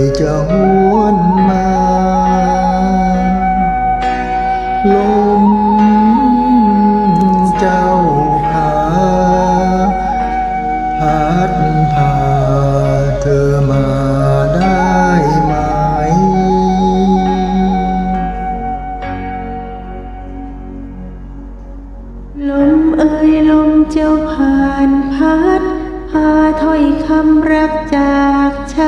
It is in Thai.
ยจะหวนมา ลมเจ้าขาพัดพาเธอมาได้ไหม ลมเอ่ยลมเจ้าผ่านพัด พาถ้อยคำรักจากฉัน